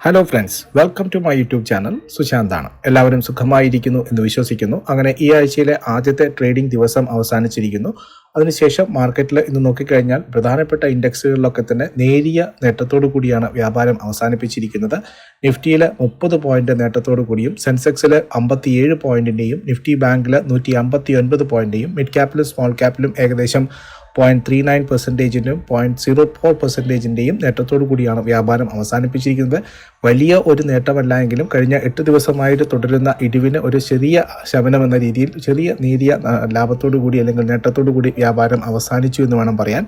Hello friends welcome to my YouTube channel സുശാന്താണ് എല്ലാവരും സുഖമായിരിക്കുന്നു എന്ന് വിശ്വസിക്കുന്നു. അങ്ങനെ ഈ ആഴ്ചയിലെ ആദ്യത്തെ ട്രേഡിംഗ് ദിവസം അവസാനിച്ചിരിക്കുന്നു. അതിനുശേഷം മാർക്കറ്റിൽ ഇന്ന് നോക്കിക്കഴിഞ്ഞാൽ പ്രധാനപ്പെട്ട ഇൻഡെക്സുകളിലൊക്കെ തന്നെ നേരിയ നേട്ടത്തോടു കൂടിയാണ് വ്യാപാരം അവസാനിപ്പിച്ചിരിക്കുന്നത്. നിഫ്റ്റിയിൽ മുപ്പത് പോയിന്റ് നേട്ടത്തോടു കൂടിയും സെൻസെക്സിൽ അമ്പത്തിയേഴ് പോയിന്റിന്റെയും നിഫ്റ്റി ബാങ്കിൽ നൂറ്റി അമ്പത്തി ഒൻപത് പോയിന്റിന്റെയും മിഡ് ക്യാപ്പിലും സ്മോൾ ക്യാപ്പിലും ഏകദേശം പോയിന്റ് ത്രീ നയൻ പെർസെന്റേജിന്റെയും പോയിന്റ് സീറോ ഫോർ പെർസെന്റേജിന്റെയും നേട്ടത്തോടു കൂടിയാണ് വ്യാപാരം അവസാനിപ്പിച്ചിരിക്കുന്നത്. വലിയ ഒരു നേട്ടമല്ല എങ്കിലും കഴിഞ്ഞ എട്ട് ദിവസമായിട്ട് തുടരുന്ന ഇടിവിന് ഒരു ചെറിയ ശമനം എന്ന രീതിയിൽ ചെറിയ നേരിയ ലാഭത്തോടു കൂടി അല്ലെങ്കിൽ നേട്ടത്തോടു കൂടി വ്യാപാരം അവസാനിച്ചു എന്ന് വേണം പറയാൻ.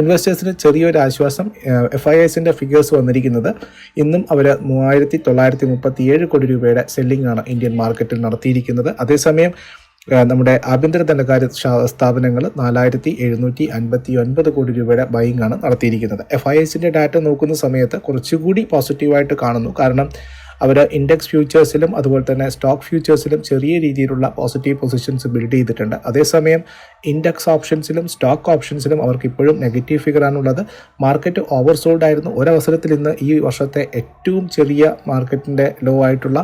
ഇൻവെസ്റ്റേഴ്സിന് ചെറിയൊരു ആശ്വാസം എഫ് ഐ എസിന്റെ ഫിഗേഴ്സ് വന്നിരിക്കുന്നത് ഇന്നും അവർ മൂവായിരത്തി തൊള്ളായിരത്തി മുപ്പത്തി ഏഴ് കോടി രൂപയുടെ സെല്ലിംഗ് ആണ് ഇന്ത്യൻ മാർക്കറ്റിൽ നടത്തിയിരിക്കുന്നത്. അതേസമയം നമ്മുടെ ആഭ്യന്തര ധനകാര്യ സ്ഥാ- സ്ഥാപനങ്ങൾ നാലായിരത്തി എഴുന്നൂറ്റി അൻപത്തി ഒൻപത് കോടി രൂപയുടെ ബൈങ് ആണ് നടത്തിയിരിക്കുന്നത്. എഫ് ഐ എസിന്റെ ഡാറ്റ നോക്കുന്ന സമയത്ത് കുറച്ചുകൂടി പോസിറ്റീവായിട്ട് കാണുന്നു. കാരണം അവർ ഇൻഡെക്സ് ഫ്യൂച്ചേഴ്സിലും അതുപോലെ തന്നെ സ്റ്റോക്ക് ഫ്യൂച്ചേഴ്സിലും ചെറിയ രീതിയിലുള്ള പോസിറ്റീവ് പൊസിഷൻസ് ബിൽഡ് ചെയ്തിട്ടുണ്ട്. അതേസമയം ഇൻഡെക്സ് ഓപ്ഷൻസിലും സ്റ്റോക്ക് ഓപ്ഷൻസിലും അവർക്ക് ഇപ്പോഴും നെഗറ്റീവ് ഫിഗറാണുള്ളത് മാർക്കറ്റ് ഓവർ സോൾഡ് ആയിരുന്നു. ഒരവസരത്തിൽ ഇന്ന് ഈ വർഷത്തെ ഏറ്റവും ചെറിയ മാർക്കറ്റിന്റെ ലോ ആയിട്ടുള്ള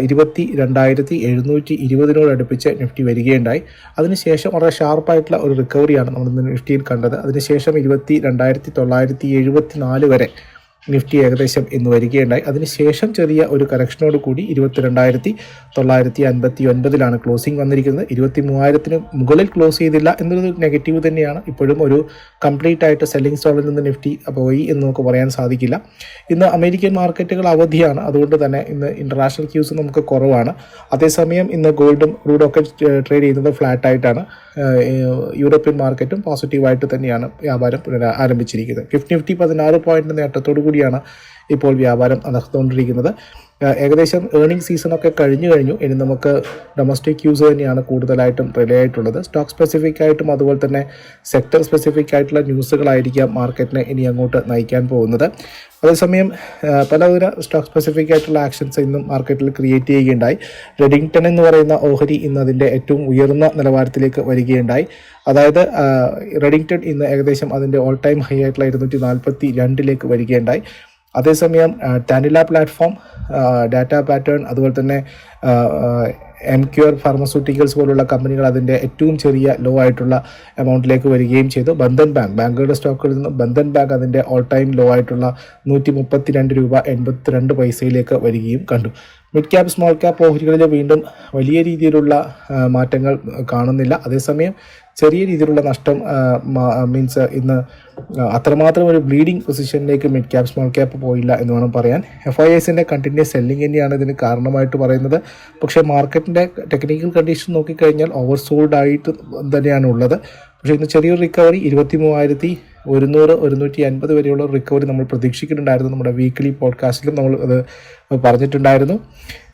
ഇരുപത്തി രണ്ടായിരത്തി എഴുന്നൂറ്റി ഇരുപതിനോട് അടുപ്പിച്ച് നിഫ്റ്റി വരികയുണ്ടായി. അതിനുശേഷം വളരെ ഷാർപ്പായിട്ടുള്ള ഒരു റിക്കവറിയാണ് നമ്മൾ നിഫ്റ്റിയിൽ കണ്ടത്. അതിനുശേഷം ഇരുപത്തി രണ്ടായിരത്തി തൊള്ളായിരത്തി എഴുപത്തി നാല് വരെ നിഫ്റ്റി ഏകദേശം ഇന്ന് വരികയുണ്ടായി. അതിനുശേഷം ചെറിയ ഒരു കറക്ഷനോട് കൂടി ഇരുപത്തിരണ്ടായിരത്തി തൊള്ളായിരത്തി അൻപത്തി ഒൻപതിലാണ് ക്ലോസിംഗ് വന്നിരിക്കുന്നത്. ഇരുപത്തി മൂവായിരത്തിന് മുകളിൽ ക്ലോസ് ചെയ്തില്ല എന്നൊരു നെഗറ്റീവ് തന്നെയാണ്. ഇപ്പോഴും ഒരു കംപ്ലീറ്റ് ആയിട്ട് സെല്ലിംഗ് സ്റ്റോളിൽ നിന്ന് നിഫ്റ്റി പോയി എന്ന് നമുക്ക് പറയാൻ സാധിക്കില്ല. ഇന്ന് അമേരിക്കൻ മാർക്കറ്റുകൾ അവധിയാണ്. അതുകൊണ്ട് തന്നെ ഇന്ന് ഇന്റർനാഷണൽ ക്യൂസ് നമുക്ക് കുറവാണ്. അതേസമയം ഇന്ന് ഗോൾഡും ക്രൂഡും ഒക്കെ ട്രേഡ് ചെയ്യുന്നത് ഫ്ലാറ്റ് ആയിട്ടാണ്. ഏഹ് യൂറോപ്യൻ മാർക്കറ്റും പോസിറ്റീവായിട്ട് തന്നെയാണ് വ്യാപാരം പുനരാ ആരംഭിച്ചിരിക്കുന്നത്. ഫിഫ്റ്റി നിഫ്റ്റി പതിനാറ് പോയിന്റ് നേട്ടത്തോടു കൂടിയാണ് ഇപ്പോൾ വ്യാപാരം നടന്നുകൊണ്ടിരിക്കുന്നത് ഏഹ് ഏകദേശം ഏണിംഗ് സീസണൊക്കെ കഴിഞ്ഞു കഴിഞ്ഞു. ഇനി നമുക്ക് ഡൊമസ്റ്റിക് യൂസ് തന്നെയാണ് കൂടുതലായിട്ടും റിലേ ആയിട്ടുള്ളത്. സ്റ്റോക്ക് സ്പെസിഫിക് ആയിട്ടും അതുപോലെ തന്നെ സെക്ടർ സ്പെസിഫിക് ആയിട്ടുള്ള ന്യൂസുകളായിരിക്കാം മാർക്കറ്റിനെ ഇനി അങ്ങോട്ട് നയിക്കാൻ പോകുന്നത്. അതേസമയം പലതര സ്റ്റോക്ക് സ്പെസിഫിക് ആയിട്ടുള്ള ആക്ഷൻസ് ഇന്നും മാർക്കറ്റിൽ ക്രിയേറ്റ് ചെയ്യുകയുണ്ടായി. റെഡിങ്ടൺ എന്ന് പറയുന്ന ഓഹരി ഇന്ന് അതിന്റെ ഏറ്റവും ഉയർന്ന നിലവാരത്തിലേക്ക് വരികയുണ്ടായി. അതായത് റെഡിങ്ടൺ ഇന്ന് ഏകദേശം അതിന്റെ ഓൾ ടൈം ഹൈ ആയിട്ടുള്ള ഇരുന്നൂറ്റി നാൽപ്പത്തി രണ്ടിലേക്ക് വരികയുണ്ടായി. അതേസമയം ടാനില പ്ലാറ്റ്ഫോം ഡാറ്റ പാറ്റേൺ അതുപോലെ തന്നെ എം ക്യൂർ ഫാർമസ്യൂട്ടിക്കൽസ് പോലുള്ള കമ്പനികൾ അതിന്റെ ഏറ്റവും ചെറിയ ലോ ആയിട്ടുള്ള എമൗണ്ടിലേക്ക് വരികയും ചെയ്തു. ബന്ധൻ ബാങ്ക് ബാങ്കുകളുടെ സ്റ്റോക്കുകളിൽ നിന്ന് ബന്ധൻ ബാങ്ക് അതിന്റെ ഓൾ ടൈം ലോ ആയിട്ടുള്ള നൂറ്റി മുപ്പത്തിരണ്ട് രൂപ എൺപത്തിരണ്ട് പൈസയിലേക്ക് വരികയും കണ്ടു. മിഡ് ക്യാപ് സ്മോൾ ക്യാപ് ഓഹരികളിൽ വീണ്ടും വലിയ രീതിയിലുള്ള മാറ്റങ്ങൾ കാണുന്നില്ല. അതേസമയം ചെറിയ രീതിയിലുള്ള നഷ്ടം മീൻസ് ഇന്ന് അത്രമാത്രം ഒരു ബ്ലീഡിംഗ് പൊസിഷനിലേക്ക് മിഡ് ക്യാപ് സ്മോൾ ക്യാപ്പ് പോയില്ല എന്ന് വേണം പറയാൻ. എഫ് ഐ എസിന്റെ കണ്ടിന്യൂസ് സെല്ലിംഗ് തന്നെയാണ് ഇതിന് കാരണമായിട്ട് പറയുന്നത്. പക്ഷേ മാർക്കറ്റിന്റെ ടെക്നിക്കൽ കണ്ടീഷൻ നോക്കിക്കഴിഞ്ഞാൽ ഓവർ സോൾഡ് ആയിട്ട് തന്നെയാണ് ഉള്ളത്. പക്ഷേ ഇന്ന് ചെറിയൊരു റിക്കവറി ഇരുപത്തി മൂവായിരത്തി ഒരുന്നൂറ് ഒരുന്നൂറ്റി അൻപത് വരെയുള്ള റിക്കവറി നമ്മൾ പ്രതീക്ഷിക്കുന്നുണ്ടായിരുന്നു. നമ്മുടെ വീക്ക്ലി പോഡ്കാസ്റ്റിലും നമ്മൾ അത് പറഞ്ഞിട്ടുണ്ടായിരുന്നു.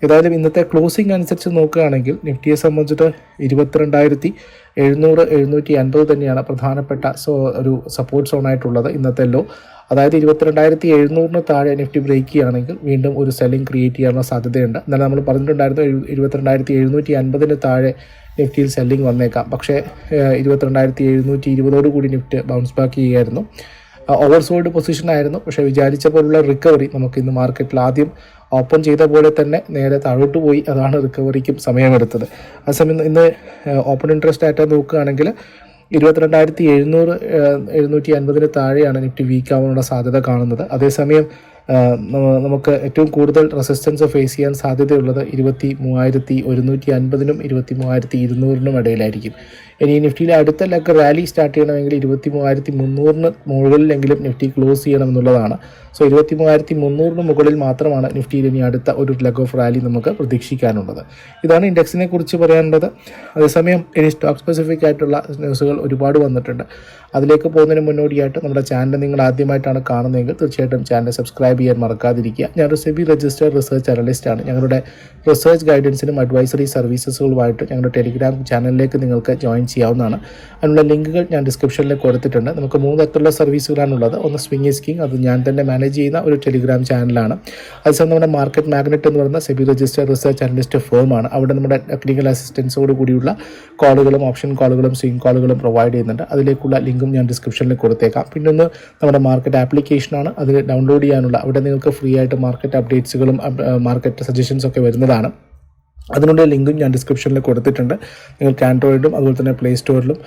ഏതായാലും ഇന്നത്തെ ക്ലോസിംഗ് അനുസരിച്ച് നോക്കുകയാണെങ്കിൽ നിഫ്റ്റിയെ സംബന്ധിച്ചിട്ട് ഇരുപത്തിരണ്ടായിരത്തി എഴുന്നൂറ് എഴുന്നൂറ്റി അൻപത് തന്നെയാണ് പ്രധാനപ്പെട്ട സോ ഒരു സപ്പോർട്ട് സോണായിട്ടുള്ളത് ഇന്നത്തെ ലോ അതായത് ഇരുപത്തിരണ്ടായിരത്തി എഴുന്നൂറിന് താഴെ നിഫ്റ്റി ബ്രേക്ക് ചെയ്യുകയാണെങ്കിൽ വീണ്ടും ഒരു സെല്ലിംഗ് ക്രിയേറ്റ് ചെയ്യാനുള്ള സാധ്യതയുണ്ട്. എന്നാൽ നമ്മൾ പറഞ്ഞിട്ടുണ്ടായിരുന്നു ഇരുപത്തിരണ്ടായിരത്തി എഴുന്നൂറ്റി അൻപതിന് താഴെ നിഫ്റ്റിയിൽ സെല്ലിംഗ് വന്നേക്കാം. പക്ഷേ ഇരുപത്തിരണ്ടായിരത്തി എഴുന്നൂറ്റി ഇരുപതോട് കൂടി നിഫ്റ്റ് ബൗൺസ് ബാക്ക് ചെയ്യുകയായിരുന്നു. ഓവർ സോൾഡ് പൊസിഷൻ ആയിരുന്നു. പക്ഷേ വിചാരിച്ച പോലുള്ള റിക്കവറി നമുക്ക് ഇന്ന് മാർക്കറ്റിൽ ആദ്യം ഓപ്പൺ ചെയ്ത പോലെ തന്നെ നേരെ താഴോട്ട് പോയി. അതാണ് റിക്കവറിക്കും സമയമെടുത്തത്. അതേസമയം ഇന്ന് ഓപ്പൺ ഇൻട്രസ്റ്റ് ഡാറ്റ നോക്കുകയാണെങ്കിൽ ഇരുപത്തിരണ്ടായിരത്തി എഴുന്നൂറ് എഴുന്നൂറ്റി അൻപതിന് താഴെയാണ് നിഫ്റ്റി വീക്ക് ആവാനുള്ള സാധ്യത കാണുന്നത്. അതേസമയം നമുക്ക് ഏറ്റവും കൂടുതൽ റെസിസ്റ്റൻസ് ഫേസ് ചെയ്യാൻ സാധ്യതയുള്ളത് ഇരുപത്തി മൂവായിരത്തി ഒരുന്നൂറ്റി അൻപതിനും ഇരുപത്തി മൂവായിരത്തി ഇരുന്നൂറിനും ഇടയിലായിരിക്കും. ഇനി നിഫ്റ്റിയിലെ അടുത്ത ലെഗ് റാലി സ്റ്റാർട്ട് ചെയ്യണമെങ്കിൽ ഇരുപത്തി മൂവായിരത്തി മുന്നൂറിന് മുകളിലെങ്കിലും നിഫ്റ്റി ക്ലോസ് ചെയ്യണം എന്നുള്ളതാണ് സോ ഇരുപത്തി മൂവായിരത്തി മുന്നൂറിന് മുകളിൽ മാത്രമാണ് നിഫ്റ്റിയിൽ ഇനി അടുത്ത ഒരു ലെഗ് ഓഫ് റാലി നമുക്ക് പ്രതീക്ഷിക്കാനുള്ളത്. ഇതാണ് ഇൻഡെക്സിനെ കുറിച്ച് പറയാനുള്ളത്. അതേസമയം ഇനി സ്റ്റോക്ക് സ്പെസിഫിക് ആയിട്ടുള്ള ന്യൂസുകൾ ഒരുപാട് വന്നിട്ടുണ്ട്. അതിലേക്ക് പോകുന്നതിന് മുന്നോടിയായിട്ട് നമ്മുടെ ചാനൽ നിങ്ങൾ ആദ്യമായിട്ടാണ് കാണുന്നതെങ്കിൽ തീർച്ചയായിട്ടും ചാനൽ സബ്സ്ക്രൈബ് ചെയ്യാൻ മറക്കാതിരിക്കുക. ഞാനൊരു സെബി രജിസ്റ്റേഡ് റിസർച്ച് അനലിസ്റ്റാണ് ഞങ്ങളുടെ റിസർച്ച് ഗൈഡൻസിനും അഡ്വൈസറി സർവീസസുകളുമായിട്ട് ഞങ്ങളുടെ ടെലിഗ്രാം ചാനലിലേക്ക് നിങ്ങൾക്ക് ജോയിൻ ചെയ്യാവുന്നതാണ്. അതിനുള്ള ലിങ്കുകൾ ഞാൻ ഡിസ്ക്രിപ്ഷനിൽ കൊടുത്തിട്ടുണ്ട്. നമുക്ക് മൂന്ന് തരത്തിലുള്ള സർവീസുകളാണുള്ളത് ഒന്ന് സ്വിംഗ് സ്കീങ് അത് ഞാൻ തന്നെ മാനേജ് ചെയ്യുന്ന ഒരു ടെലിഗ്രാം ചാനലാണ് അതേസമയം നമ്മുടെ മാർക്കറ്റ് മാഗ്നറ്റ് എന്ന് പറയുന്ന സെബി രജിസ്റ്റർ റിസർച്ച് അനലിസ്റ്റ് ഫേമാണ് അവിടെ നമ്മുടെ ടെക്നിക്കൽ അസിസ്റ്റൻസോട് കൂടിയുള്ള കോളുകളും ഓപ്ഷൻ കോളുകളും സ്വിംഗ് കോളുകളും പ്രൊവൈഡ് ചെയ്യുന്നുണ്ട്. അതിലേക്കുള്ള ലിങ്കും ഞാൻ ഡിസ്ക്രിപ്ഷനിൽ കൊടുത്തേക്കാം. പിന്നെ ഒന്ന് നമ്മുടെ മാർക്കറ്റ് ആപ്ലിക്കേഷനാണ് അതിൽ ഡൗൺലോഡ് ചെയ്യാനുള്ള അവിടെ നിങ്ങൾക്ക് ഫ്രീ ആയിട്ട് മാർക്കറ്റ് അപ്ഡേറ്റ്സുകളും മാർക്കറ്റ് സജഷൻസ് ഒക്കെ വരുന്നതാണ്. അതിനുള്ള ലിങ്കും ഞാൻ ഡിസ്ക്രിപ്ഷനിൽ കൊടുത്തിട്ടുണ്ട്. നിങ്ങൾക്ക് ആൻഡ്രോയിഡും അതുപോലെ തന്നെ പ്ലേ സ്റ്റോറിലും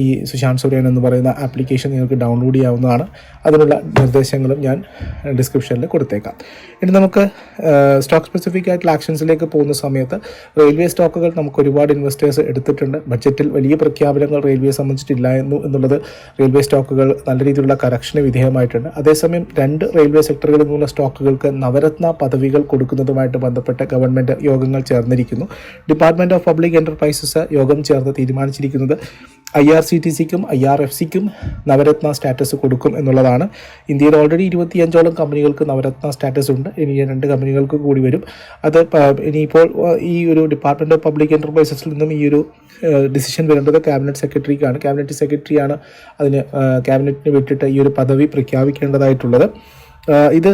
ഈ സുശാന്ത് സൂര്യൻ എന്ന് പറയുന്ന ആപ്ലിക്കേഷൻ നിങ്ങൾക്ക് ഡൗൺലോഡ് ചെയ്യാവുന്നതാണ്. അതിനുള്ള നിർദ്ദേശങ്ങളും ഞാൻ ഡിസ്ക്രിപ്ഷനിൽ കൊടുത്തേക്കാം. ഇനി നമുക്ക് സ്റ്റോക്ക് സ്പെസിഫിക് ആയിട്ടുള്ള ആക്ഷൻസിലേക്ക് പോകുന്ന സമയത്ത് റെയിൽവേ സ്റ്റോക്കുകൾ നമുക്ക് ഒരുപാട് ഇൻവെസ്റ്റേഴ്സ് എടുത്തിട്ടുണ്ട്. ബഡ്ജറ്റിൽ വലിയ പ്രഖ്യാപനങ്ങൾ റെയിൽവേ സംബന്ധിച്ചിട്ടില്ല എന്നു എന്നുള്ളത് റെയിൽവേ സ്റ്റോക്കുകൾ നല്ല രീതിയിലുള്ള കറക്ഷന് വിധേയമായിട്ടുണ്ട്. അതേസമയം രണ്ട് റെയിൽവേ സെക്ടറുകളിൽ നിന്നുള്ള സ്റ്റോക്കുകൾക്ക് നവരത്ന പദവികൾ കൊടുക്കുന്നതുമായിട്ട് ബന്ധപ്പെട്ട ഗവൺമെന്റ് യോഗങ്ങൾ ചേർന്നിരിക്കുന്നു ഡിപ്പാർട്ട്മെന്റ് ഓഫ് പബ്ലിക് എന്റർപ്രൈസസ് യോഗം ചേർന്ന് തീരുമാനിച്ചിരിക്കുന്നത് ഐ ആർ സി ടി സിക്കും ഐ ആർ എഫ് സിക്കും നവരത്ന സ്റ്റാറ്റസ് കൊടുക്കും എന്നുള്ളതാണ്. ഇന്ത്യയിൽ ഓൾറെഡി ഇരുപത്തിയഞ്ചോളം കമ്പനികൾക്ക് നവരത്ന സ്റ്റാറ്റസ് ഉണ്ട്. ഇനി രണ്ട് കമ്പനികൾക്ക് കൂടി വരും. അത് ഇനിയിപ്പോൾ ഈ ഒരു ഡിപ്പാർട്ട്മെന്റ് ഓഫ് പബ്ലിക് എന്റർപ്രൈസസിൽ നിന്നും ഈ ഒരു ഡിസിഷൻ വരേണ്ടത് ക്യാബിനറ്റ് സെക്രട്ടറിക്കാണ് ക്യാബിനറ്റ് സെക്രട്ടറിയാണ് അതിന് ക്യാബിനറ്റിന് വിട്ടിട്ട് ഈ ഒരു പദവി പ്രഖ്യാപിക്കേണ്ടതായിട്ടുള്ളത്. ഇത്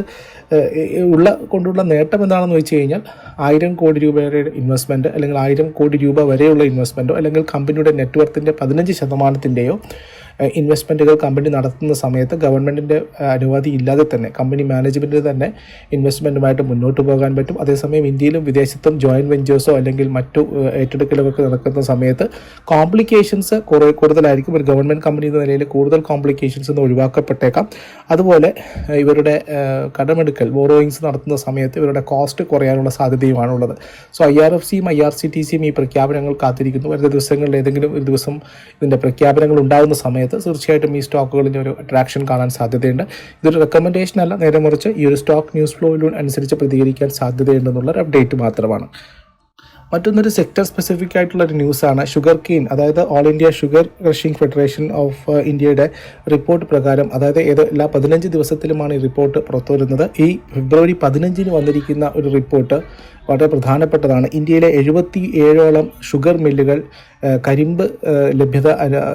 ഉള്ള കൊണ്ടുള്ള നേട്ടം എന്താണെന്ന് വെച്ച് കഴിഞ്ഞാൽ ആയിരം കോടി രൂപയുടെ ഇൻവെസ്റ്റ്മെന്റ് അല്ലെങ്കിൽ ആയിരം കോടി രൂപ വരെയുള്ള ഇൻവെസ്റ്റ്മെന്റോ അല്ലെങ്കിൽ കമ്പനിയുടെ നെറ്റ്വർത്തിന്റെ പതിനഞ്ച് ശതമാനത്തിന്റെയോ ഇൻവെസ്റ്റ്മെന്റുകൾ കമ്പനി നടത്തുന്ന സമയത്ത് ഗവൺമെന്റിന്റെ അനുമതി ഇല്ലാതെ തന്നെ കമ്പനി മാനേജ്മെന്റിന് തന്നെ ഇൻവെസ്റ്റ്മെന്റുമായിട്ട് മുന്നോട്ട് പോകാൻ പറ്റും. അതേസമയം ഇന്ത്യയിലും വിദേശത്തും ജോയിന്റ് വെഞ്ചേഴ്സോ അല്ലെങ്കിൽ മറ്റു ഏറ്റെടുക്കലുകളൊക്കെ നടക്കുന്ന സമയത്ത് കോംപ്ലിക്കേഷൻസ് കുറേ കൂടുതലായിരിക്കും. ഒരു ഗവൺമെന്റ് കമ്പനി എന്ന നിലയിൽ കൂടുതൽ കോംപ്ലിക്കേഷൻസ് നിന്ന് ഒഴിവാക്കപ്പെട്ടേക്കാം. അതുപോലെ ഇവരുടെ കടമെടുക്കൽ ബോറോയിങ്സ് നടത്തുന്ന സമയത്ത് ഇവരുടെ കോസ്റ്റ് കുറയാനുള്ള സാധ്യതയുമാണ് ഉള്ളത് സോ ഐ ആർ എഫ് സിയും ഐ ആർ സി ടി സിയും ഈ പ്രഖ്യാപനങ്ങൾ കാത്തിരിക്കുന്നു. വരുന്ന ദിവസങ്ങളിൽ ഏതെങ്കിലും ഒരു ദിവസം ഇതിന്റെ പ്രഖ്യാപനങ്ങൾ ഉണ്ടാകുന്ന സമയത്ത് തീർച്ചയായിട്ടും ഈ സ്റ്റോക്കുകളിൽ ഒരു അട്രാക്ഷൻ കാണാൻ സാധ്യതയുണ്ട്. ഇതൊരു റെക്കമെൻഡേഷൻ അല്ല. നേരെ മറിച്ച് ഈ ഒരു സ്റ്റോക്ക് ന്യൂസ് ഫ്ലോയിലൂടെ അനുസരിച്ച് പ്രതികരിക്കാൻ സാധ്യതയുണ്ടെന്നുള്ള ഒരു അപ്ഡേറ്റ് മാത്രമാണ്. മറ്റൊന്നൊരു സെക്ടർ സ്പെസിഫിക് ആയിട്ടുള്ള ഒരു ന്യൂസാണ് ഷുഗർ കെയിൻ അതായത് all India sugar crushing federation of ഇന്ത്യയുടെ റിപ്പോർട്ട് പ്രകാരം അതായത് ഏത് എല്ലാ പതിനഞ്ച് ദിവസത്തിലുമാണ് ഈ റിപ്പോർട്ട് പുറത്തു വരുന്നത്. ഈ ഫെബ്രുവരി പതിനഞ്ചിന് വന്നിരിക്കുന്ന ഒരു റിപ്പോർട്ട് വളരെ പ്രധാനപ്പെട്ടതാണ്. ഇന്ത്യയിലെ എഴുപത്തി ഏഴോളം ഷുഗർ മില്ലുകൾ കരിമ്പ് ലഭ്യത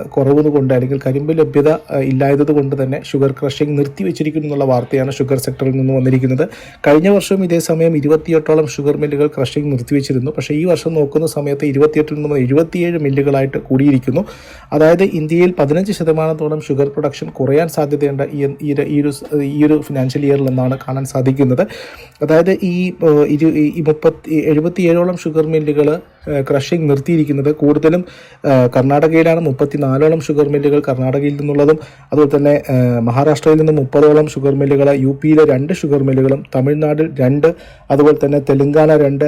കുറവ് കൊണ്ട് അല്ലെങ്കിൽ കരിമ്പ് ലഭ്യത ഇല്ലായത് കൊണ്ട് തന്നെ ഷുഗർ ക്രഷിംഗ് നിർത്തിവെച്ചിരിക്കുന്നു എന്നുള്ള വാർത്തയാണ് ഷുഗർ സെക്ടറിൽ നിന്ന് വന്നിരിക്കുന്നത്. കഴിഞ്ഞ വർഷം ഇതേ സമയം ഇരുപത്തിയെട്ടോളം ഷുഗർ മില്ലുകൾ ക്രഷിംഗ് നിർത്തിവെച്ചിരുന്നു. പക്ഷേ ഈ വർഷം നോക്കുന്ന സമയത്ത് ഇരുപത്തിയെട്ടിൽ നിന്ന് എഴുപത്തിയേഴ് മില്ലുകളായിട്ട് കൂടിയിരിക്കുന്നു. അതായത് ഇന്ത്യയിൽ പതിനഞ്ച് ശതമാനത്തോളം ഷുഗർ പ്രൊഡക്ഷൻ കുറയാൻ സാധ്യതയുണ്ട് ഈ ഈ ഒരു- ഈ ഒരു ഫിനാൻഷ്യൽ ഇയറിൽ എന്നാണ് കാണാൻ സാധിക്കുന്നത്. അതായത് ഈ ഇരു ഈ മുപ്പത്തി എഴുപത്തിയേഴോളം ഷുഗർ മില്ലുകൾ ക്രഷിംഗ് നിർത്തിയിരിക്കുന്നത്. കൂടുതലും കർണാടകയിലാണ് മുപ്പത്തിനാലോളം ഷുഗർ മില്ലുകൾ കർണാടകയിൽ നിന്നുള്ളതും അതുപോലെ തന്നെ മഹാരാഷ്ട്രയിൽ നിന്ന് മുപ്പതോളം ഷുഗർ മില്ലുകൾ യു പിയിലെ രണ്ട് ഷുഗർ മില്ലുകളും തമിഴ്നാട്ടിൽ രണ്ട് അതുപോലെ തന്നെ തെലങ്കാന രണ്ട്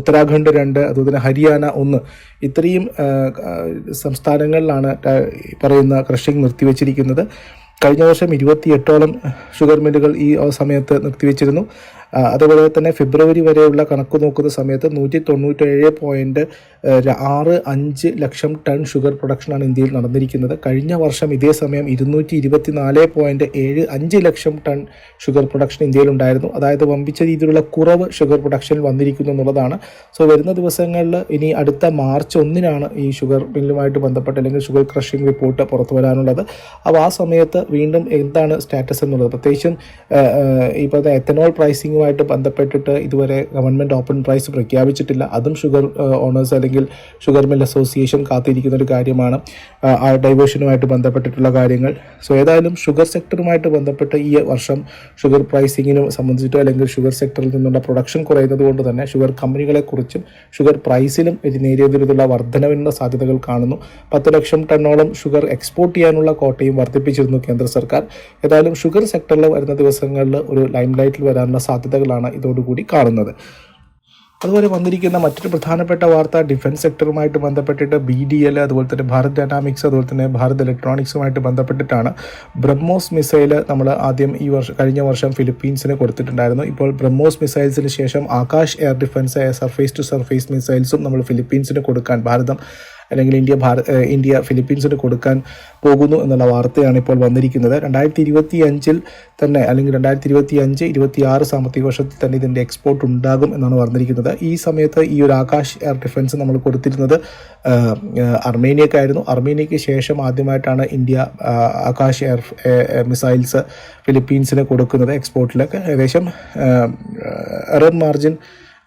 ഉത്തരാഖണ്ഡ് രണ്ട് അതുപോലെ തന്നെ ഹരിയാന ഒന്ന്. ഇത്രയും സംസ്ഥാനങ്ങളിലാണ് പറയുന്ന ക്രഷിംഗ് നിർത്തിവെച്ചിരിക്കുന്നത്. കഴിഞ്ഞ വർഷം ഇരുപത്തിയെട്ടോളം ഷുഗർ മില്ലുകൾ ഈ സമയത്ത് നിർത്തിവെച്ചിരുന്നു. അതുപോലെ തന്നെ ഫെബ്രുവരി വരെയുള്ള കണക്ക് നോക്കുന്ന സമയത്ത് നൂറ്റി തൊണ്ണൂറ്റേഴ് പോയിന്റ് ആറ് അഞ്ച് ലക്ഷം ടൺ ഷുഗർ പ്രൊഡക്ഷനാണ് ഇന്ത്യയിൽ നടന്നിരിക്കുന്നത്. കഴിഞ്ഞ വർഷം ഇതേ സമയം ഇരുന്നൂറ്റി ഇരുപത്തി നാല് പോയിന്റ് ഏഴ് അഞ്ച് ലക്ഷം ടൺ ഷുഗർ പ്രൊഡക്ഷൻ ഇന്ത്യയിൽ ഉണ്ടായിരുന്നു. അതായത് വമ്പിച്ച രീതിയിലുള്ള കുറവ് ഷുഗർ പ്രൊഡക്ഷനിൽ വന്നിരിക്കുന്നു എന്നുള്ളതാണ്. സോ വരുന്ന ദിവസങ്ങളിൽ ഇനി അടുത്ത മാർച്ച് ഒന്നിനാണ് ഈ ഷുഗർ മില്ലുമായിട്ട് ബന്ധപ്പെട്ട് അല്ലെങ്കിൽ ഷുഗർ ക്രഷിംഗ് റിപ്പോർട്ട് പുറത്തു വരാനുള്ളത്. അപ്പോൾ ആ സമയത്ത് വീണ്ടും എന്താണ് സ്റ്റാറ്റസ് എന്നുള്ളത്? പ്രത്യേകിച്ചും ഇപ്പോഴത്തെ എത്തനോൾ എത്തനോൾ പ്രൈസിങ്ങുമായിട്ട് ബന്ധപ്പെട്ടിട്ട് ഇതുവരെ ഗവൺമെന്റ് ഓപ്പൺ പ്രൈസ് പ്രഖ്യാപിച്ചിട്ടില്ല. അതും ഷുഗർ ഓണേഴ്സ് അല്ലെങ്കിൽ ഷുഗർ മിൽ അസോസിയേഷൻ കാത്തിരിക്കുന്ന ഒരു കാര്യമാണ്. ആ, ഡൈവേഷനുമായിട്ട് ബന്ധപ്പെട്ടിട്ടുള്ള കാര്യങ്ങൾ. സോ ഏതായാലും ഷുഗർ സെക്ടറുമായിട്ട് ബന്ധപ്പെട്ട് ഈ വർഷം ഷുഗർ പ്രൈസിങ്ങിനും സംബന്ധിച്ചിട്ടോ അല്ലെങ്കിൽ ഷുഗർ സെക്ടറിൽ നിന്നുള്ള പ്രൊഡക്ഷൻ കുറയുന്നത് കൊണ്ട് തന്നെ ഷുഗർ കമ്പനികളെക്കുറിച്ചും ഷുഗർ പ്രൈസിലും നേരിയ തരത്തിലുള്ള വർധനവിനുള്ള സാധ്യതകൾ കാണുന്നു. പത്ത് ലക്ഷം ടണ്ണോളം ഷുഗർ എക്സ്പോർട്ട് ചെയ്യാനുള്ള കോട്ടയും വർദ്ധിപ്പിച്ചിരുന്നു കേന്ദ്ര സർക്കാർ. ഏതായാലും ഷുഗർ സെക്ടറിൽ വരുന്ന ദിവസങ്ങളിൽ ഒരു ലൈം ലൈറ്റിൽ വരാനുള്ള സാധ്യതകളാണ് ഇതോടുകൂടി കാണുന്നത്. അതുപോലെ വന്നിരിക്കുന്ന മറ്റൊരു പ്രധാനപ്പെട്ട വാർത്ത ഡിഫൻസ് സെക്ടറുമായിട്ട് ബന്ധപ്പെട്ടിട്ട് ബി ഡി എൽ അതുപോലെ തന്നെ ഭാരത് ഡൈനാമിക്സ് അതുപോലെ തന്നെ ഭാരത് ഇലക്ട്രോണിക്സുമായിട്ട് ബന്ധപ്പെട്ടിട്ടാണ് ബ്രഹ്മോസ് മിസൈൽ നമ്മൾ ആദ്യം ഈ വർഷം കഴിഞ്ഞ വർഷം ഫിലിപ്പീൻസിന് കൊടുത്തിട്ടുണ്ടായിരുന്നു. ഇപ്പോൾ ബ്രഹ്മോസ് മിസൈൽസിന് ശേഷം Akash air defence surface to surface മിസൈൽസും നമ്മൾ ഫിലിപ്പീൻസിന് കൊടുക്കാൻ ഭാരതം അല്ലെങ്കിൽ ഇന്ത്യ ഭാരത് ഇന്ത്യ ഫിലിപ്പീൻസിന് കൊടുക്കാൻ പോകുന്നു എന്നുള്ള വാർത്തയാണ് ഇപ്പോൾ വന്നിരിക്കുന്നത്. രണ്ടായിരത്തി ഇരുപത്തി അഞ്ചിൽ തന്നെ അല്ലെങ്കിൽ രണ്ടായിരത്തി ഇരുപത്തി അഞ്ച് ഇരുപത്തി ആറ് സാമ്പത്തിക വർഷത്തിൽ തന്നെ ഇതിന്റെ എക്സ്പോർട്ട് ഉണ്ടാകും എന്നാണ് പറഞ്ഞിരിക്കുന്നത് ഈ സമയത്ത് ഈ ഒരു ആകാശ് എയർ ഡിഫൻസ് നമ്മൾ കൊടുത്തിരുന്നത് അർമേനിയക്കായിരുന്നു അർമേനിയയ്ക്ക് ശേഷം ആദ്യമായിട്ടാണ് ഇന്ത്യ ആകാശ് എയർ മിസൈൽസ് ഫിലിപ്പീൻസിന് കൊടുക്കുന്നത് എക്സ്പോർട്ടിലൊക്കെ ഏകദേശം എറർ മാർജിൻ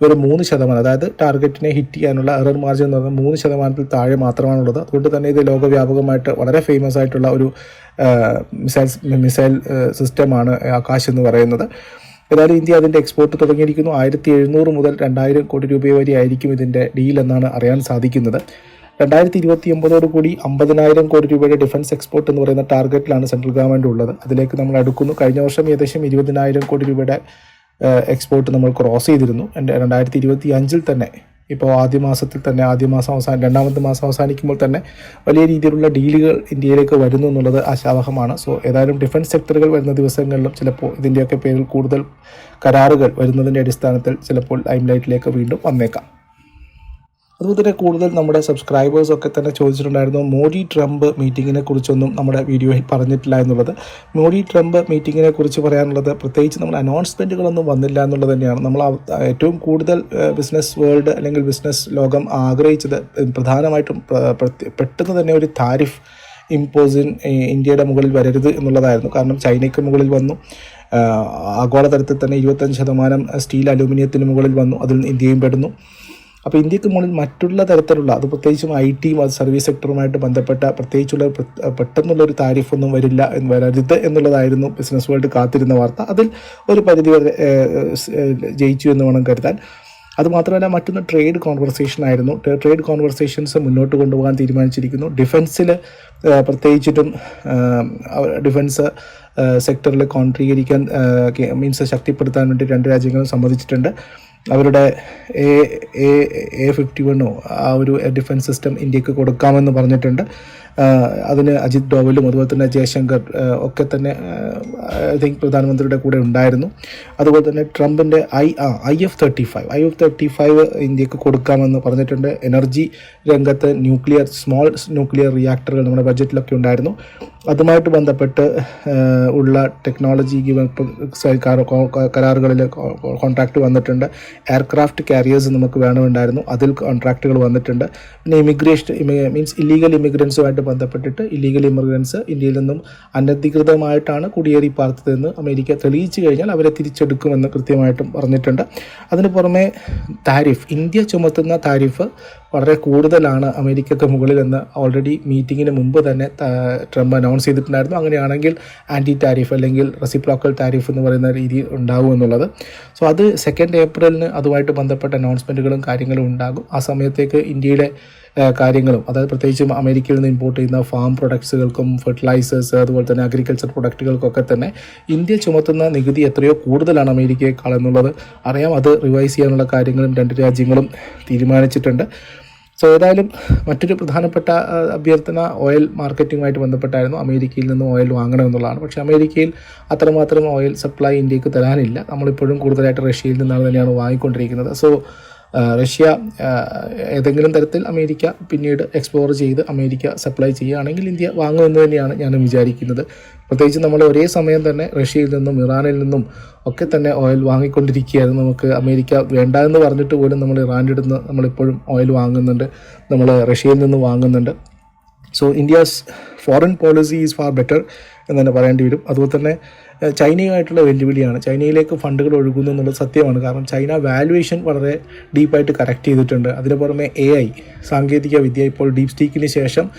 ഒരു മൂന്ന് ശതമാനം അതായത് ടാർഗറ്റിനെ ഹിറ്റ് ചെയ്യാനുള്ള എറർ മാർജിൻ എന്ന് പറഞ്ഞാൽ മൂന്ന് ശതമാനത്തിൽ താഴെ മാത്രമാണുള്ളത്. അതുകൊണ്ട് തന്നെ ഇത് ലോകവ്യാപകമായിട്ട് വളരെ ഫേമസ് ആയിട്ടുള്ള ഒരു മിസൈൽ മിസൈൽ സിസ്റ്റമാണ് ആകാശ് എന്ന് പറയുന്നത്. ഏതായാലും ഇന്ത്യ അതിന്റെ എക്സ്പോർട്ട് തുടങ്ങിയിരിക്കുന്നു. ആയിരത്തി എഴുന്നൂറ് മുതൽ രണ്ടായിരം കോടി രൂപ വരെ ആയിരിക്കും ഇതിന്റെ ഡീൽ എന്നാണ് അറിയാൻ സാധിക്കുന്നത്. രണ്ടായിരത്തി ഇരുപത്തി ഒമ്പതോട് കൂടി അമ്പതിനായിരം കോടി രൂപയുടെ ഡിഫൻസ് എക്സ്പോർട്ട് എന്ന് പറയുന്ന ടാർഗറ്റിലാണ് സെൻട്രൽ ഗവൺമെന്റ് ഉള്ളത്. അതിലേക്ക് നമ്മൾ അടുക്കുന്നു. കഴിഞ്ഞ വർഷം ഏകദേശം ഇരുപതിനായിരം കോടി രൂപയുടെ എക്സ്പോർട്ട് നമ്മൾ ക്രോസ് ചെയ്തിരുന്നു. രണ്ടായിരത്തി ഇരുപത്തി അഞ്ചിൽ തന്നെ. ഇപ്പോൾ ആദ്യ മാസത്തിൽ തന്നെ ആദ്യ മാസം അവസാനം രണ്ടാമത്തെ മാസം അവസാനിക്കുമ്പോൾ തന്നെ വലിയ രീതിയിലുള്ള ഡീലുകൾ ഇന്ത്യയിലേക്ക് വരുന്നു എന്നുള്ളത് ആശാവഹമാണ്. സോ ഏതായാലും ഡിഫൻസ് സെക്ടറുകൾ വരുന്ന ദിവസങ്ങളിലും ചിലപ്പോൾ ഇതിന്റെയൊക്കെ പേരിൽ കൂടുതൽ കരാറുകൾ വരുന്നതിന്റെ അടിസ്ഥാനത്തിൽ ചിലപ്പോൾ ലൈം ലൈറ്റിലേക്ക് വീണ്ടും വന്നേക്കാം. അതുപോലെ തന്നെ കൂടുതൽ നമ്മുടെ സബ്സ്ക്രൈബേഴ്സൊക്കെ തന്നെ ചോദിച്ചിട്ടുണ്ടായിരുന്നു മോഡി ട്രംപ് മീറ്റിങ്ങിനെ കുറിച്ചൊന്നും നമ്മുടെ വീഡിയോയിൽ പറഞ്ഞിട്ടില്ല എന്നുള്ളത്. മോഡി ട്രംപ് മീറ്റിങ്ങിനെ കുറിച്ച് പറയാനുള്ളത് പ്രത്യേകിച്ച് നമ്മൾ അനൗൺസ്മെന്റുകളൊന്നും വന്നില്ല എന്നുള്ളത് തന്നെയാണ്. നമ്മൾ ഏറ്റവും കൂടുതൽ ബിസിനസ് വേൾഡ് അല്ലെങ്കിൽ ബിസിനസ് ലോകം ആഗ്രഹിച്ചത് പ്രധാനമായിട്ടും പെട്ടെന്ന് തന്നെ ഒരു താരിഫ് ഇമ്പോസിൻ ഇന്ത്യയുടെ മുകളിൽ വരരുത് എന്നുള്ളതായിരുന്നു. കാരണം ചൈനയ്ക്ക് മുകളിൽ വന്നു. ആഗോളതലത്തിൽ തന്നെ ഇരുപത്തഞ്ച് ശതമാനം സ്റ്റീൽ അലൂമിനിയത്തിന് മുകളിൽ വന്നു. അതിൽ ഇന്ത്യയും പെടുന്നു. അപ്പോൾ ഇന്ത്യയ്ക്ക് മുകളിൽ മറ്റുള്ള തരത്തിലുള്ള അത് പ്രത്യേകിച്ചും ഐ ടിയും അത് സർവീസ് സെക്ടറുമായിട്ട് ബന്ധപ്പെട്ട പ്രത്യേകിച്ചുള്ള പെട്ടെന്നുള്ള ഒരു താരിഫൊന്നും വരില്ല എന്ന് വരരുത് എന്നുള്ളതായിരുന്നു ബിസിനസ് വേൾഡ് കാത്തിരുന്ന വാർത്ത. അതിൽ ഒരു പരിധി വരെ ജയിച്ചു എന്ന് വേണം കരുതാൻ. അതുമാത്രമല്ല മറ്റൊന്ന് ട്രേഡ് കോൺവെർസേഷൻ ആയിരുന്നു. ട്രേഡ് കോൺവെർസേഷൻസ് മുന്നോട്ട് കൊണ്ടുപോകാൻ തീരുമാനിച്ചിരിക്കുന്നു. ഡിഫൻസിൽ പ്രത്യേകിച്ചിട്ടും ഡിഫൻസ് സെക്ടറിൽ കോൺട്രീകരിക്കാൻ മീൻസ് ശക്തിപ്പെടുത്താൻ വേണ്ടി രണ്ട് രാജ്യങ്ങളും സമ്മതിച്ചിട്ടുണ്ട്. അവരുടെ എ എ എ ഫിഫ്റ്റി വണ്ണോ ആ ഒരു ഡിഫൻസ് സിസ്റ്റം ഇന്ത്യയ്ക്ക് കൊടുക്കാമെന്ന് പറഞ്ഞിട്ടുണ്ട്. അതിന് അജിത് ഡോവലും അതുപോലെ തന്നെ ജയശങ്കർ ഒക്കെ തന്നെ ഐ തിങ്ക് പ്രധാനമന്ത്രിയുടെ കൂടെ ഉണ്ടായിരുന്നു. അതുപോലെ തന്നെ ട്രംപിന്റെ I ah I F thirty five I F thirty five ഇന്ത്യയ്ക്ക് കൊടുക്കാമെന്ന് പറഞ്ഞിട്ടുണ്ട്. എനർജി രംഗത്ത് ന്യൂക്ലിയർ സ്മോൾ ന്യൂക്ലിയർ റിയാക്ടറുകൾ നമ്മുടെ ബജറ്റിലൊക്കെ ഉണ്ടായിരുന്നു. അതുമായിട്ട് ബന്ധപ്പെട്ട് ഉള്ള ടെക്നോളജി കരാറുകളിൽ കോൺട്രാക്റ്റ് വന്നിട്ടുണ്ട്. എയർക്രാഫ്റ്റ് കാരിയേഴ്സ് നമുക്ക് വേണമുണ്ടായിരുന്നു. അതിൽ കോൺട്രാക്റ്റുകൾ വന്നിട്ടുണ്ട്. പിന്നെ ഇമിഗ്രേഷൻ മീൻസ് ഇല്ലീഗൽ ഇമിഗ്രൻസുമായിട്ട് ബന്ധപ്പെട്ടിട്ട് ഇല്ലീഗൽ ഇമിഗ്രൻസ് ഇന്ത്യയിൽ നിന്നും അനധികൃതമായിട്ടാണ് കുടിയേറി പാർത്തതെന്ന് അമേരിക്ക തെളിയിച്ചു കഴിഞ്ഞാൽ അവരെ തിരിച്ചെടുക്കുമെന്ന് കൃത്യമായിട്ടും പറഞ്ഞിട്ടുണ്ട്. അതിന് പുറമെ താരിഫ് ഇന്ത്യ ചുമത്തുന്ന താരിഫ് വളരെ കൂടുതലാണ് അമേരിക്കക്ക് മുകളിൽ എന്ന് ഓൾറെഡി മീറ്റിങ്ങിന് മുമ്പ് തന്നെ ട്രംപ് അനൗൺസ് ചെയ്തിട്ടുണ്ടായിരുന്നു. അങ്ങനെയാണെങ്കിൽ ആന്റി ടാരിഫ് അല്ലെങ്കിൽ റെസിപ്രോക്കൽ ടാരിഫ് എന്ന് പറയുന്ന രീതി ഉണ്ടാകും എന്നുള്ളത്. സോ അത് സെക്കൻഡ് ഏപ്രിലിന് അതുമായിട്ട് ബന്ധപ്പെട്ട അനൗൺസ്മെന്റുകളും കാര്യങ്ങളും ഉണ്ടാകും. ആ സമയത്തേക്ക് ഇന്ത്യയുടെ കാര്യങ്ങളും അതായത് പ്രത്യേകിച്ചും അമേരിക്കയിൽ നിന്ന് ഇമ്പോർട്ട് ചെയ്യുന്ന ഫാം പ്രൊഡക്ട്സുകൾക്കും ഫെർട്ടിലൈസേഴ്സ് അതുപോലെ തന്നെ അഗ്രികൾച്ചർ പ്രൊഡക്റ്റുകൾക്കൊക്കെ തന്നെ ഇന്ത്യ ചുമത്തുന്ന നികുതി എത്രയോ കൂടുതലാണ് അമേരിക്കയെക്കാൾ എന്നുള്ളത് അറിയാം. അത് റിവൈസ് ചെയ്യാനുള്ള കാര്യങ്ങളും രണ്ട് രാജ്യങ്ങളും തീരുമാനിച്ചിട്ടുണ്ട്. സോ ഏതായാലും മറ്റൊരു പ്രധാനപ്പെട്ട അഭ്യർത്ഥന ഓയിൽ മാർക്കറ്റിങ്ങുമായിട്ട് ബന്ധപ്പെട്ടായിരുന്നു. അമേരിക്കയിൽ നിന്നും ഓയിൽ വാങ്ങണമെന്നുള്ളതാണ് പക്ഷേ അമേരിക്കയിൽ അത്രമാത്രം ഓയിൽ സപ്ലൈ ഇന്ത്യയ്ക്ക് തരാനില്ല. നമ്മളിപ്പോഴും കൂടുതലായിട്ട് റഷ്യയിൽ നിന്നാണ് തന്നെയാണ് വാങ്ങിക്കൊണ്ടിരിക്കുന്നത്. സോ റഷ്യ ഏതെങ്കിലും തരത്തിൽ അമേരിക്ക പിന്നീട് എക്സ്പ്ലോർ ചെയ്ത് അമേരിക്ക സപ്ലൈ ചെയ്യുകയാണെങ്കിൽ ഇന്ത്യ വാങ്ങുമെന്ന് തന്നെയാണ് ഞാൻ വിചാരിക്കുന്നത്. പ്രത്യേകിച്ച് നമ്മൾ ഒരേ സമയം തന്നെ റഷ്യയിൽ നിന്നും ഇറാനിൽ നിന്നും ഒക്കെ തന്നെ ഓയിൽ വാങ്ങിക്കൊണ്ടിരിക്കുകയായിരുന്നു. നമുക്ക് അമേരിക്ക വേണ്ട എന്ന് പറഞ്ഞിട്ട് പോലും നമ്മൾ ഇറാന്റെ അടുത്ത് നമ്മളിപ്പോഴും ഓയിൽ വാങ്ങുന്നുണ്ട്. നമ്മൾ റഷ്യയിൽ നിന്ന് വാങ്ങുന്നുണ്ട്. So India's foreign policy is far better എന്ന് തന്നെ പറയേണ്ടി വരും. അതുപോലെ തന്നെ ചൈനയുമായിട്ടുള്ള വെല്ലുവിളിയാണ്. ചൈനയിലേക്ക് ഫണ്ടുകൾ ഒഴുകുന്നു എന്നുള്ളത് സത്യമാണ്. കാരണം ചൈന വാലുവേഷൻ വളരെ ഡീപ്പായിട്ട് കറക്റ്റ് ചെയ്തിട്ടുണ്ട്. അതിന് പുറമെ എ ഐ സാങ്കേതിക വിദ്യ ഇപ്പോൾ ഡീപ് സ്റ്റീക്കിന് ശേഷം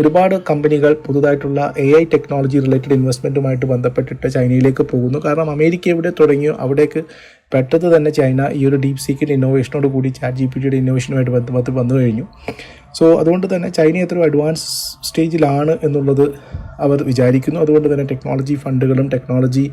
ഒരുപാട് കമ്പനികൾ പുതുതായിട്ടുള്ള എ ഐ ടെക്നോളജി റിലേറ്റഡ് ഇൻവെസ്റ്റ്മെന്റുമായിട്ട് ബന്ധപ്പെട്ടിട്ട് ചൈനയിലേക്ക് പോകുന്നു. കാരണം അമേരിക്ക എവിടെ തുടങ്ങിയോ അവിടേക്ക് പെട്ടെന്ന് തന്നെ ചൈന ഈ ഒരു ഡീപ് സീക്കിന്റെ ഇന്നോവേഷനോട് കൂടി ചാറ്റ് ജി പി ടിയുടെ ഇന്നോവേഷനുമായിട്ട് ബന്ധപ്പെട്ട് വന്നു കഴിഞ്ഞു. സോ അതുകൊണ്ട് തന്നെ ചൈന എത്ര അഡ്വാൻസ് സ്റ്റേജിലാണ് എന്നുള്ളത് അവർ വിചാരിക്കുന്നു. അതുകൊണ്ട് തന്നെ ടെക്നോളജി ഫണ്ടുകളും ടെക്നോളജി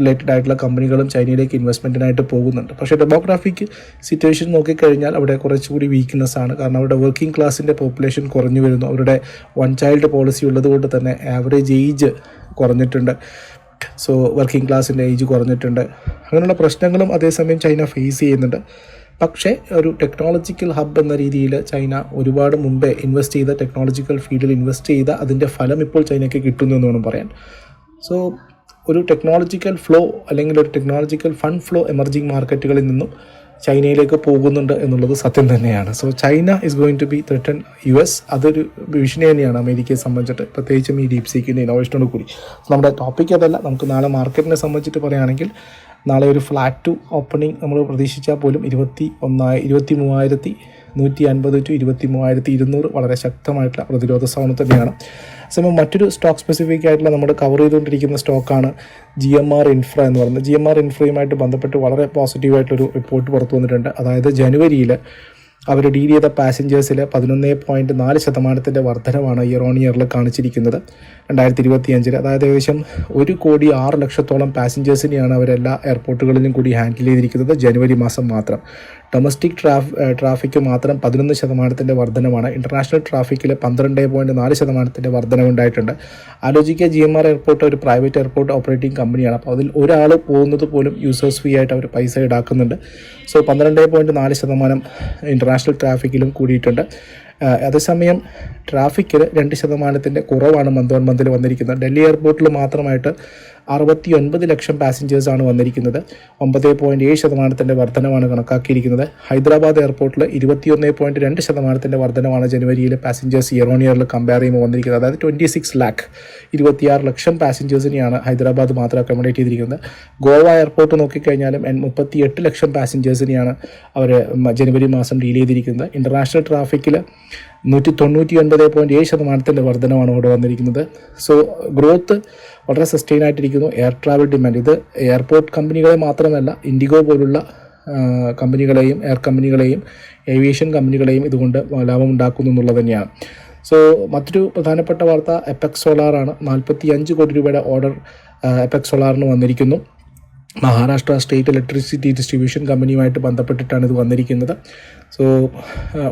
റിലേറ്റഡ് ആയിട്ടുള്ള കമ്പനികളും ചൈനയിലേക്ക് ഇൻവെസ്റ്റ്മെന്റിനായിട്ട് പോകുന്നുണ്ട്. പക്ഷേ ഡെമോഗ്രാഫിക് സിറ്റുവേഷൻ നോക്കിക്കഴിഞ്ഞാൽ അവിടെ കുറച്ചുകൂടി വീക്ക്നെസ് ആണ്. കാരണം അവിടെ വർക്കിംഗ് ക്ലാസ്സിന്റെ പോപ്പുലേഷൻ കുറഞ്ഞു വരുന്നു. അവരുടെ വൺ ചൈൽഡ് പോളിസി ഉള്ളതുകൊണ്ട് തന്നെ ആവറേജ് ഏജ് കുറഞ്ഞിട്ടുണ്ട്. സോ വർക്കിംഗ് ക്ലാസ്സിന്റെ ഏജ് കുറഞ്ഞിട്ടുണ്ട്. അങ്ങനെയുള്ള പ്രശ്നങ്ങളും അതേസമയം ചൈന ഫേസ് ചെയ്യുന്നുണ്ട്. പക്ഷേ ഒരു ടെക്നോളജിക്കൽ ഹബ് എന്ന രീതിയിൽ ചൈന ഒരുപാട് മുമ്പേ ഇൻവെസ്റ്റ് ചെയ്ത ടെക്നോളജിക്കൽ ഫീൽഡിൽ ഇൻവെസ്റ്റ് ചെയ്ത അതിന്റെ ഫലം ഇപ്പോൾ ചൈനയ്ക്ക് കിട്ടുന്നു എന്ന് വേണം പറയാൻ. സോ ഒരു ടെക്നോളജിക്കൽ ഫ്ലോ അല്ലെങ്കിൽ ഒരു ടെക്നോളജിക്കൽ ഫണ്ട് ഫ്ലോ എമർജിങ് മാർക്കറ്റുകളിൽ നിന്നും ചൈനയിലേക്ക് പോകുന്നുണ്ട് എന്നുള്ളത് സത്യം തന്നെയാണ്. So China is going to be threaten U S അതൊരു ഭീഷണി തന്നെയാണ് അമേരിക്കയെ സംബന്ധിച്ചിട്ട്. പ്രത്യേകിച്ചും ഈ ഡീപ് സീക്കിന്റെ ഇന്നോവേഷനോട് കൂടി. നമ്മുടെ ടോപ്പിക് അതല്ല. നമുക്ക് നാളെ മാർക്കറ്റിനെ സംബന്ധിച്ചിട്ട് പറയുകയാണെങ്കിൽ നാളെ ഒരു ഫ്ലാറ്റ് ടു ഓപ്പണിംഗ് നമ്മൾ പ്രതീക്ഷിച്ചാൽ പോലും ഇരുപത്തി ഒന്നായി ഇരുപത്തി മൂവായിരത്തി നൂറ്റി അൻപത് ടു ഇരുപത്തി മൂവായിരത്തി ഇരുന്നൂറ് വളരെ ശക്തമായിട്ടുള്ള പ്രതിരോധ സൗണ്ട് തന്നെയാണ്. സമയം മറ്റൊരു സ്റ്റോക്ക് സ്പെസിഫിക് ആയിട്ടുള്ള നമ്മൾ കവർ ചെയ്തുകൊണ്ടിരിക്കുന്ന സ്റ്റോക്കാണ് ജി എം ആർ ഇൻഫ്ര എന്ന് പറയുന്നത്. ജി എം ആർ ഇൻഫ്രയുമായിട്ട് ബന്ധപ്പെട്ട് വളരെ പോസിറ്റീവായിട്ടൊരു റിപ്പോർട്ട് പുറത്തു വന്നിട്ടുണ്ട്. അതായത് ജനുവരിയിൽ അവർ ഡീൽ ചെയ്ത പാസഞ്ചേഴ്സിൽ പതിനൊന്ന് പോയിന്റ് നാല് ശതമാനത്തിന്റെ വർധനമാണ് ഇയർ ഓൺ ഇയറിൽ കാണിച്ചിരിക്കുന്നത്. രണ്ടായിരത്തി ഇരുപത്തി അഞ്ചിൽ അതായത് ഏകദേശം ഒരു കോടി ആറ് ലക്ഷത്തോളം പാസഞ്ചേഴ്സിനെയാണ് അവരെല്ലാ എയർപോർട്ടുകളിലും കൂടി ഹാൻഡിൽ ചെയ്തിരിക്കുന്നത് ജനുവരി മാസം മാത്രം. ഡൊമസ്റ്റിക് ട്രാഫ് ട്രാഫിക്ക് മാത്രം പതിനൊന്ന് ശതമാനത്തിന്റെ വർധനമാണ് ഇന്റർനാഷണൽ ട്രാഫിക്കിൽ പന്ത്രണ്ട് പോയിന്റ് നാല് ശതമാനത്തിന്റെ വർധനവുണ്ടായിട്ടുണ്ട് ആലോചിക്കുക ജി എം ആർ എയർപോർട്ട് ഒരു പ്രൈവറ്റ് എയർപോർട്ട് ഓപ്പറേറ്റിംഗ് കമ്പനിയാണ് അപ്പോൾ അതിൽ ഒരാൾ പോകുന്നത് പോലും യൂസേഴ്സ് ഫീ ആയിട്ട് അവർ പൈസ ഈടാക്കുന്നുണ്ട്. സോ പന്ത്രണ്ട് പോയിന്റ് നാല് ശതമാനം ഇന്റർനാഷണൽ ട്രാഫിക്കിലും കൂടിയിട്ടുണ്ട്. അതേസമയം ട്രാഫിക്കിൽ രണ്ട് ശതമാനത്തിന്റെ കുറവാണ് മന്ത് ഓൺ മന്തിൽ വന്നിരിക്കുന്നത്. ഡൽഹി എയർപോർട്ടിൽ മാത്രമായിട്ട് അറുപത്തി ഒൻപത് ലക്ഷം പാസഞ്ചേഴ്സാണ് വന്നിരിക്കുന്നത്. ഒമ്പത് പോയിന്റ് ഏഴ് ശതമാനത്തിന്റെ വർധനമാണ് കണക്കാക്കിയിരിക്കുന്നത്. ഹൈദരാബാദ് എയർപോർട്ടിൽ ഇരുപത്തിയൊന്ന് പോയിന്റ് രണ്ട് ശതമാനത്തിന്റെ വർധനമാണ് ജനുവരിയിൽ പാസഞ്ചേഴ്സ് ഇയർ ഓൺ ഇയറിൽ കമ്പയർ ചെയ്യുമ്പോൾ വന്നിരിക്കുന്നത്. അതായത് ട്വന്റി സിക്സ് ലാക്ക് ഇരുപത്തിയാറ് ലക്ഷം പാസഞ്ചേഴ്സിനെയാണ് ഹൈദരാബാദ് മാത്രം അക്കോമഡേറ്റ് ചെയ്തിരിക്കുന്നത്. ഗോവ എയർപോർട്ട് നോക്കിക്കഴിഞ്ഞാലും മുപ്പത്തി എട്ട് ലക്ഷം പാസഞ്ചേഴ്സിനെയാണ് അവർ ജനുവരി മാസം ഡീൽ ചെയ്തിരിക്കുന്നത്. ഇന്റർനാഷണൽ ട്രാഫിക്കിൽ നൂറ്റി തൊണ്ണൂറ്റി ഒൻപത് പോയിന്റ് ഏഴ് ശതമാനത്തിന്റെ വർധനമാണ് ഇവിടെ വന്നിരിക്കുന്നത്. സോ ഗ്രോത്ത് വളരെ സസ്റ്റെയിൻ ആയിട്ടിരിക്കുന്നു. എയർ ട്രാവൽ ഡിമാൻഡ് ഇത് എയർപോർട്ട് കമ്പനികളെ മാത്രമല്ല ഇൻഡിഗോ പോലുള്ള കമ്പനികളെയും എയർ കമ്പനികളെയും ഏവിയേഷൻ കമ്പനികളെയും ഇതുകൊണ്ട് ലാഭം ഉണ്ടാക്കുന്നു എന്നുള്ളത് തന്നെയാണ്. സോ മറ്റൊരു പ്രധാനപ്പെട്ട വാർത്ത എപെക്സ് സോളാറാണ് നാൽപ്പത്തി അഞ്ച് കോടി രൂപയുടെ ഓർഡർ എപെക്സ് സോളാറിന് വന്നിരിക്കുന്നു. മഹാരാഷ്ട്ര സ്റ്റേറ്റ് ഇലക്ട്രിസിറ്റി ഡിസ്ട്രിബ്യൂഷൻ കമ്പനിയുമായിട്ട് ബന്ധപ്പെട്ടിട്ടാണ് ഇത് വന്നിരിക്കുന്നത്. സോ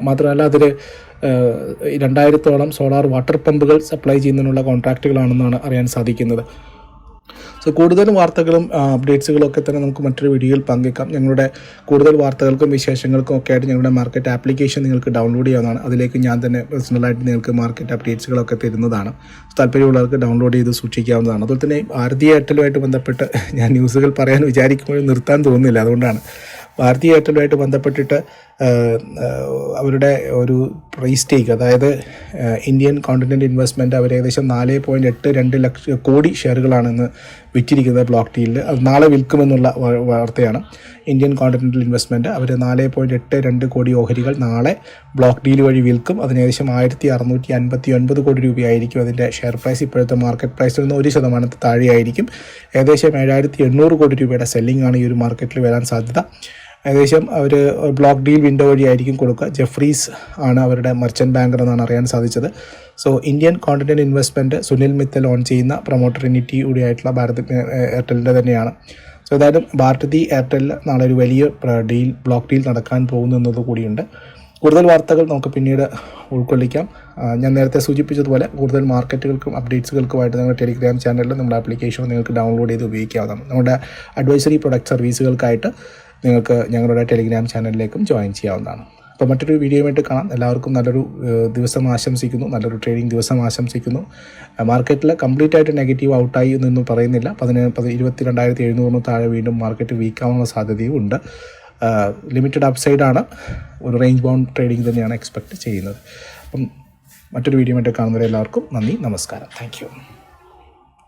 മാത്രമല്ല അതിൽ രണ്ടായിരത്തോളം സോളാർ വാട്ടർ പമ്പുകൾ സപ്ലൈ ചെയ്യുന്നതിനുള്ള കോൺട്രാക്റ്റുകളാണെന്നാണ് അറിയാൻ സാധിക്കുന്നത്. സോ കൂടുതൽ വാർത്തകളും അപ്ഡേറ്റ്സുകളും ഒക്കെ തന്നെ നമുക്ക് മറ്റൊരു വീഡിയോയിൽ പങ്കെടുക്കാം ഞങ്ങളുടെ കൂടുതൽ വാർത്തകൾക്കും വിശേഷങ്ങൾക്കും ഒക്കെ ആയിട്ട് ഞങ്ങളുടെ മാർക്കറ്റ് ആപ്ലിക്കേഷൻ നിങ്ങൾക്ക് ഡൗൺലോഡ് ചെയ്യാവുന്നതാണ്. അതിലേക്ക് ഞാൻ തന്നെ പേഴ്സണലായിട്ട് നിങ്ങൾക്ക് മാർക്കറ്റ് അപ്ഡേറ്റ്സുകളൊക്കെ തരുന്നതാണ്. താല്പര്യമുള്ളവർക്ക് ഡൗൺലോഡ് ചെയ്ത് സൂക്ഷിക്കാവുന്നതാണ്. അതുപോലെ തന്നെ ആരതി എയർടെലുമായിട്ട് ബന്ധപ്പെട്ട് ഞാൻ ന്യൂസുകൾ പറയാൻ വിചാരിക്കുമ്പോഴും നിർത്താൻ തോന്നുന്നില്ല. അതുകൊണ്ടാണ് ഭാരതീയ എയർടെലുമായിട്ട് ബന്ധപ്പെട്ടിട്ട് അവരുടെ ഒരു പ്രൈസ് ടേക്ക് അതായത് ഇന്ത്യൻ കോണ്ടിനെന്റ് ഇൻവെസ്റ്റ്മെന്റ് അവർ ഏകദേശം നാല് പോയിന്റ് എട്ട് രണ്ട് ലക്ഷം കോടി ഷെയറുകളാണ് ഇന്ന് വിറ്റിരിക്കുന്നത് ബ്ലോക്ക് ടീലിൽ അത് നാളെ വിൽക്കുമെന്നുള്ള വാർത്തയാണ് ഇന്ത്യൻ കോണ്ടിനെന്റൽ ഇൻവെസ്റ്റ്മെന്റ് അവർ നാല് പോയിന്റ് എട്ട് രണ്ട് കോടി ഓഹരികൾ നാളെ ബ്ലോക്ക് ഡീൽ വഴി വിൽക്കും. അതിന് ഏകദേശം ആയിരത്തി അറുന്നൂറ്റി അൻപത്തി ഒൻപത് കോടി രൂപയായിരിക്കും അതിന്റെ ഷെയർ പ്രൈസ് ഇപ്പോഴത്തെ മാർക്കറ്റ് പ്രൈസിൽ നിന്ന് ഒരു ശതമാനത്തിൽ താഴെയായിരിക്കും. ഏകദേശം ഏഴായിരത്തി എണ്ണൂറ് കോടി രൂപയുടെ സെല്ലിംഗ് ആണ് ഈ ഒരു മാർക്കറ്റിൽ വരാൻ സാധ്യത. ഏകദേശം അവർ ബ്ലോക്ക് ഡീൽ വിൻഡോ വഴിയായിരിക്കും കൊടുക്കുക. ജെഫ്രീസ് ആണ് അവരുടെ മർച്ചന്റ് ബാങ്കർ എന്നാണ് അറിയാൻ സാധിച്ചത്. So Indian continent investment Sunil Mittal own ചെയ്യുന്ന പ്രൊമോട്ടർ യൂണിറ്റി കൂടിയായിട്ടുള്ള ഭാരത് എയർടെലിന്റെ തന്നെയാണ്. സോ ഏതായാലും ഭാരതി എയർടെലിൽ നാളെ ഒരു വലിയ ഡീൽ ബ്ലോക്ക് ഡീൽ നടക്കാൻ പോകുന്നു എന്നത് കൂടിയുണ്ട്. കൂടുതൽ വാർത്തകൾ നമുക്ക് പിന്നീട് ഉൾക്കൊള്ളിക്കാം. ഞാൻ നേരത്തെ സൂചിപ്പിച്ചതുപോലെ കൂടുതൽ മാർക്കറ്റുകൾക്കും അപ്ഡേറ്റ്സുകൾക്കുമായിട്ട് നമ്മുടെ ടെലിഗ്രാം ചാനലിൽ നമ്മുടെ ആപ്ലിക്കേഷൻ നിങ്ങൾക്ക് ഡൗൺലോഡ് ചെയ്ത് ഉപയോഗിക്കാവുന്നതാണ്. നമ്മുടെ അഡ്വൈസറി പ്രൊഡക്റ്റ് സർവീസുകൾക്കായിട്ട് നിങ്ങൾക്ക് ഞങ്ങളുടെ ടെലിഗ്രാം ചാനലിലേക്കും ജോയിൻ ചെയ്യാവുന്നതാണ്. അപ്പോൾ മറ്റൊരു വീഡിയോയുമായിട്ട് കാണാം. എല്ലാവർക്കും നല്ലൊരു ദിവസം ആശംസിക്കുന്നു. നല്ലൊരു ട്രേഡിംഗ് ദിവസം ആശംസിക്കുന്നു. മാർക്കറ്റിൽ കംപ്ലീറ്റ് ആയിട്ട് നെഗറ്റീവ് ഔട്ടായി എന്നൊന്നും പറയുന്നില്ല. പതിനേഴ് ഇരുപത്തി രണ്ടായിരത്തി എഴുന്നൂറിന് താഴെ വീണ്ടും മാർക്കറ്റ് വീക്കാവാനുള്ള സാധ്യതയും ഉണ്ട്. ലിമിറ്റഡ് അപ്സൈഡാണ് ഒരു റേഞ്ച് ബൗണ്ട് ട്രേഡിംഗ് തന്നെയാണ് എക്സ്പെക്റ്റ് ചെയ്യുന്നത്. അപ്പം മറ്റൊരു വീഡിയോ ആയിട്ട് കാണുന്നവരെ എല്ലാവർക്കും നന്ദി നമസ്കാരം. താങ്ക്